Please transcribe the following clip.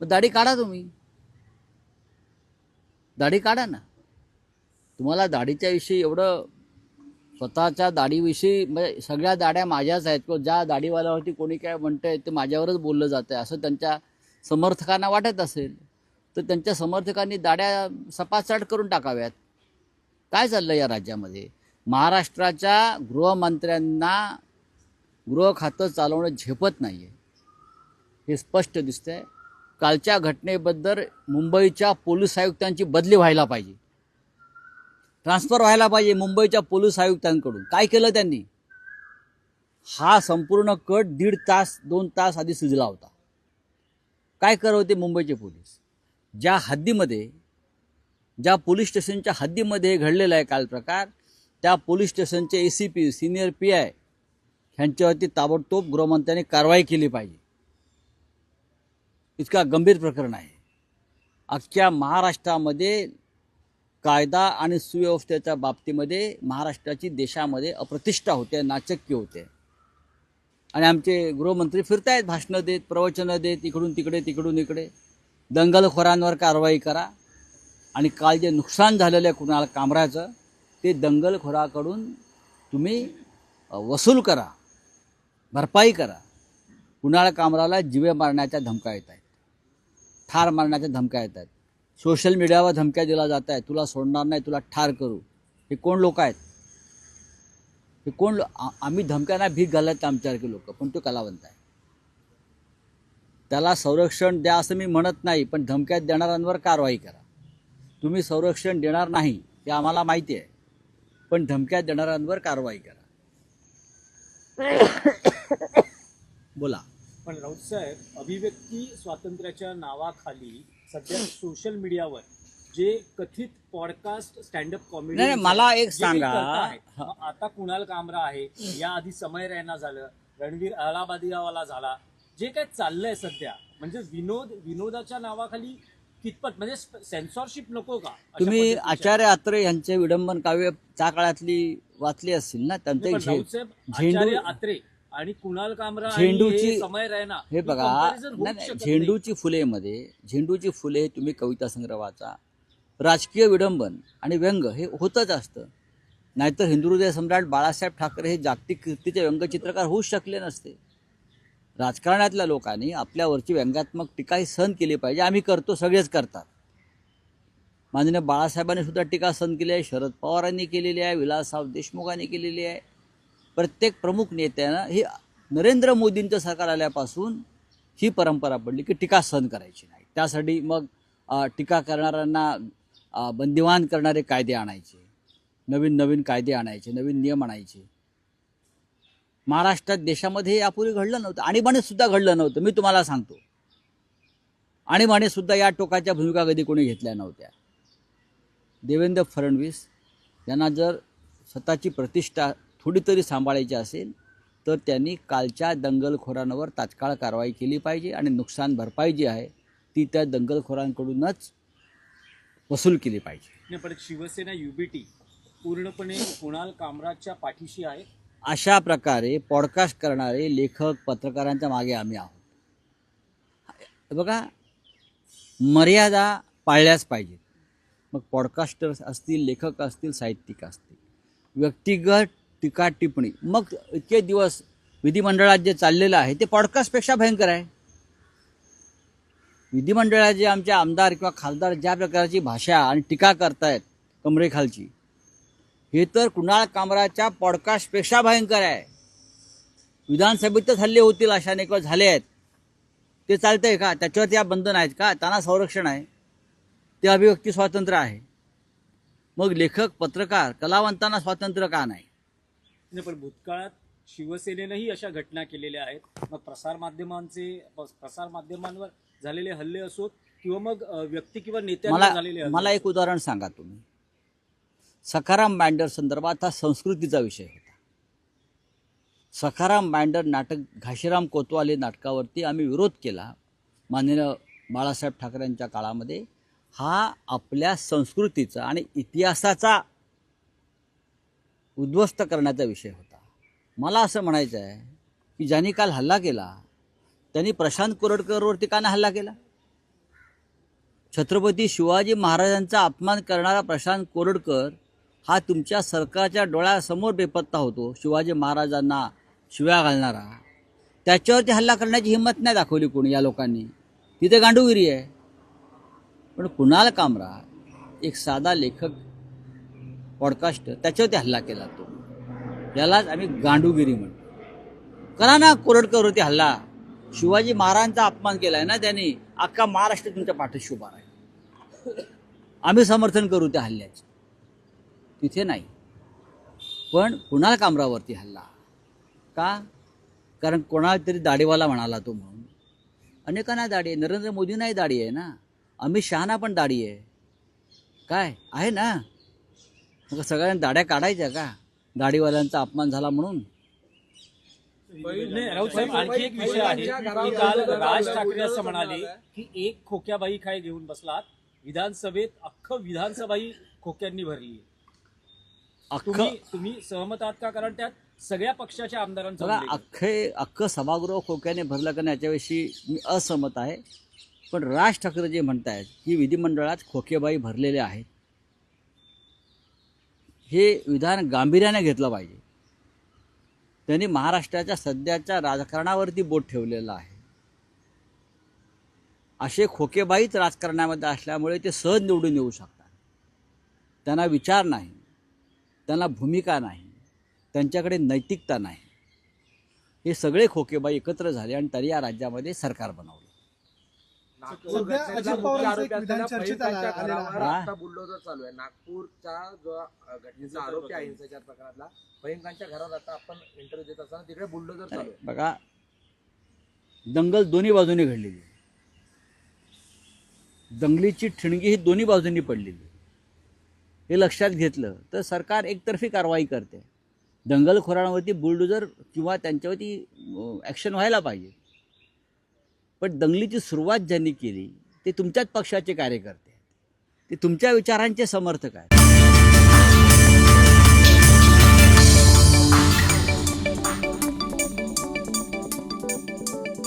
मग दाढी काढा तुम्ही. दाढी काढा ना. तुम्हाला दाढीच्या विषयी एवढं स्वतःच्या दाढीविषयी म्हणजे सगळ्या दाढ्या माझ्याच आहेत. किंवा ज्या दाढीवाल्यावरती कोणी काय म्हणतंय ते माझ्यावरच बोललं जातं आहे असं त्यांच्या समर्थकांना वाटत असेल तर त्यांच्या समर्थकांनी दाढ्या सपासाट करून टाकाव्यात. काय चाललं या राज्यामध्ये? महाराष्ट्राच्या गृहमंत्र्यांना गृह खातं चालवणं झेपत नाही आहे हे स्पष्ट दिसतंय. कालच्या घटनेबद्दल मुंबईच्या पोलीस आयुक्तांची बदली व्हायला पाहिजे. ट्रान्सफर व्हायला पाहिजे मुंबईच्या पोलीस आयुक्तांकडून. काय केलं त्यांनी? हा संपूर्ण कट दीड तास दोन तास आधी सुजला होता. काय करत होते मुंबईचे पोलीस? ज्या हद्दीमध्ये ज्या पोलीस स्टेशनच्या हद्दीमध्ये घडलेला आहे काल प्रकार त्या पोलीस स्टेशनचे A C P senior P I ह्यांच्यावरती ताबडतोब गृहमंत्र्यांनी कारवाई केली पाहिजे. इतका गंभीर प्रकरण आहे. अख्ख्या महाराष्ट्रामध्ये कायदा आणि सुव्यवस्थेच्या बाबतीमध्ये महाराष्ट्राची देशामध्ये अप्रतिष्ठा होते नाचक्य होते. आणि आमचे गृहमंत्री फिरतायत भाषणं देत प्रवचनं देत इकडून तिकडे तिकडून इकडे. दंगलखोरांवर कारवाई करा. आणि काल जे नुकसान झालेलं आहे कुणाला कामराचं ते दंगलखोराकडून तुम्ही वसूल करा. भरपाई करा. कुणाला कामराला जिवे मारण्याच्या धमका येत आहेत. ठार मारण्याच्या धमक्या येत आहेत. सोशल मीडियावर धमक्या दिल्या जात आहेत. तुला सोडणार नाही तुला ठार करू. हे कोण लोक आहेत? हे कोण आम्ही धमक्यांना भीक घालत आमच्यासारखे लोक पण तो कलावंत आहे. त्याला संरक्षण द्या असं मी म्हणत नाही पण धमक्यात देणाऱ्यांवर कारवाई करा. तुम्ही संरक्षण देणार नाही हे आम्हाला माहिती आहे. पण धमक्यात देणाऱ्यांवर कारवाई करा. बोला. पण राऊत साहेब अभिव्यक्ती स्वातंत्र्याच्या नावाखाली सध्या सोशल मीडियावर जे कथित पॉडकास्ट स्टँडअप कॉमेडी नाही, मला एक सांगा. आता कुणाल कामरा आहे या आधी समय रैना झालं रणवीर अलाहाबादियावाला झाला जे काय चाललंय सध्या म्हणजे विनोद विनोदाच्या नावाखाली कितपत म्हणजे सेन्सॉरशिप नको का अशा तुम्ही पद्धतीच्या? आचार्य आत्रे यांचे विडंबन काव्य त्या काळातली वाचली असतील ना त्यांचे नाही, पण झे- राऊत साहेब, झेंडू आचार्य आत्रे आणि कुणाल कामरा झेंडूची- हे समय रैना हे बघा नाही, शकत नाही. झेंडूची फुलेमध्ये झेंडूची फुले तुम्ही कविता संग्रह वाचा राजकीय विडंबन आणि व्यंग हे होतच असतं. नाहीतर हिंदुहृदय सम्राट बाळासाहेब ठाकरे हे जागतिक कीर्तीचे व्यंगचित्रकार होऊच शकले नसते. राजकारणातल्या लोकांनी आपल्यावरची व्यंगात्मक टीका ही सहन केली पाहिजे. आम्ही करतो सगळेच करतात. माननीय बाळासाहेबांनी सुद्धा टीका सहन केली आहे. शरद पवारांनी केलेली आहे विलासराव देशमुखांनी केलेली आहे. प्रत्येक प्रमुख नेत्यानं ही नरेंद्र मोदींचं सरकार आल्यापासून ही परंपरा पडली की टीका सहन करायची नाही. त्यासाठी मग टीका करणाऱ्यांना बंदिवान करणारे कायदे आणायचे नवीन नवीन कायदे आणायचे नवीन नियम आणायचे. महाराष्ट्रात देशामध्ये हे यापूर्वी घडलं नव्हतं. आणीबाणीसुद्धा घडलं नव्हतं. मी तुम्हाला सांगतो. आणीबाणीसुद्धा या टोकाच्या भूमिका कधी कोणी घेतल्या नव्हत्या. देवेंद्र फडणवीस यांना जर स्वतःची प्रतिष्ठा थोडी तरी सांभाळायची असेल तर त्यांनी कालच्या दंगलखोरांवर तात्काळ कारवाई केली पाहिजे आणि नुकसान भरपाई जी आहे ती त्या दंगलखोरांकडूनच वसूल केली पाहिजे. पण शिवसेना युबीटी पूर्णपणे कुणाल कामराजच्या पाठीशी आहे? अशा प्रकारे पॉडकास्ट करणारे लेखक पत्रकारांच्या मागे आम्ही आहोत. बघा मर्यादा पाळल्याच पाहिजेत. मग पॉडकास्टर्स असतील लेखक असतील साहित्यिक असतील व्यक्तिगत टीका टिप्पणी. मग इतके दिवस विधिमंडळात जे चाललेलं आहे ते पॉडकास्टपेक्षा भयंकर आहे. विधिमंडळात जे आमचे आमदार किंवा खासदार ज्या प्रकारची भाषा आणि टीका करतायत कमरेखालची हे तर कुणाळ कामराच्या पॉडकास्टपेक्षा भयंकर आहे. विधानसभेतच हल्ले होतील अशाने किंवा झाले आहेत. ते चालतंय का? त्याच्यावर त्या बंधन आहेत का? त्यांना संरक्षण आहे. ते अभिव्यक्ती स्वातंत्र्य आहे. मग लेखक पत्रकार कलावंतांना स्वातंत्र्य का नाही? नाही पण भूतकाळात शिवसेनेनंही अशा घटना केलेल्या आहेत. मग प्रसारमाध्यमांचे प्रसारमाध्यमांवर झालेले हल्ले असोत किंवा मग व्यक्ती किंवा मला झालेले हल्ले मला एक उदाहरण सांगा तुम्ही. सखाराम बँडर संदर्भात हा संस्कृतीचा विषय होता. सखाराम बँडर नाटक घाशीराम कोतवाले नाटकावरती आम्ही विरोध केला. माननीय बाळासाहेब ठाकरेंच्या काळामध्ये. हा आपल्या संस्कृतीचा आणि इतिहासाचा उद्ध्वस्त करण्याचा विषय होता. मला असं म्हणायचं आहे की ज्यांनी काल हल्ला केला त्यांनी प्रशांत कोरडकरवरती का नाही हल्ला केला? छत्रपती शिवाजी महाराजांचा अपमान करणारा प्रशांत कोरडकर हा तुमच्या सरकारच्या डोळ्यासमोर बेपत्ता होतो शिवाजी महाराजांना शिव्या घालणारा. त्याच्यावरती हल्ला करण्याची हिंमत नाही दाखवली कोणी या लोकांनी. तिथे गांडूगिरी आहे. पण कुणाल कामरा एक साधा लेखक पॉडकास्ट त्याच्यावरती हल्ला केला तो. यालाच आम्ही गांडूगिरी म्हणतो. करा ना कोरडकरवरती हल्ला. शिवाजी महाराजांचा अपमान केला आहे ना त्यांनी. अख्खा महाराष्ट्र तुमच्या पाठीशी उभा आहे आम्ही समर्थन करू त्या हल्ल्याचे. तिथे नाही. पण कुणाल कामरावरती हल्ला? का? कारण कोणाला तरी दाढीवाला म्हणाला तो म्हणून. अनेकांना दाढी आहे. नरेंद्र मोदींनाही दाढी आहे ना. अमित शहाना पण दाढी आहे. काय? आहे ना. मग सगळ्यांना दाढ्या काढायच्या का? दाढीवाल्यांचा अपमान झाला म्हणून? नाही, राऊत साहेब आणखी एक विषय आहे. की काल राज ठाकरे असं म्हणाले की एक खोक्याबाई काय घेऊन बसलात विधानसभेत अख्खं विधानसभाही खोक्यांनी भरली. अख्खं? तुम्ही तुम्ही सहमत आहात का? कारण त्यात सगळ्या पक्षाच्या आमदारांचा. अख्खे अख्खं सभागृह खोक्याने भरलं का नाही याच्याविषयी मी असहमत आहे. पण राज ठाकरे जे म्हणतायत की विधिमंडळात खोकेबाई भरलेले आहेत. हे विधान गांभीर्याने घेतलं पाहिजे. त्यांनी महाराष्ट्राच्या सध्याच्या राजकारणावरती बोट ठेवलेलं आहे. असे खोकेबाईच राजकारणामध्ये असल्यामुळे ते सहज निवडून येऊ शकतात. त्यांना विचार नाही. त्यांना भूमिका नाही. त्यांच्याकडे नैतिकता नाही. हे सगळे खोकेबाई एकत्र झाले आणि तरी या राज्यामध्ये सरकार बनवलं. सध्या अजित पवारांचं एक विधान चर्चेत आलं- आलेलं. आता बुलडोजर चालू आहे नागपूरच्या जो अ, घटनेचा आरोपी आहे हिंसाचार प्रकरणातला फैजकांच्या घरावर आता आपण इंटरव्ह्यू देत असताना तिकडे बुलडोजर चालू आहे बघा दंगल दोन्ही बाजूनी घडलेली आहे. दंगलीची ठिणगी ही दोन्ही बाजूंनी पडलेली आहे. हे लक्षात घेतलं तर सरकार एकतर्फी कारवाई करते दंगलखोरांवरती बुलडोजर किंवा त्यांच्यावरती ॲक्शन व्हायला पाहिजे पण दंगलीची सुरुवात ज्यांनी केली ते तुमच्याच पक्षाचे कार्यकर्ते आहेत. ते तुमच्या विचारांचे समर्थक आहेत.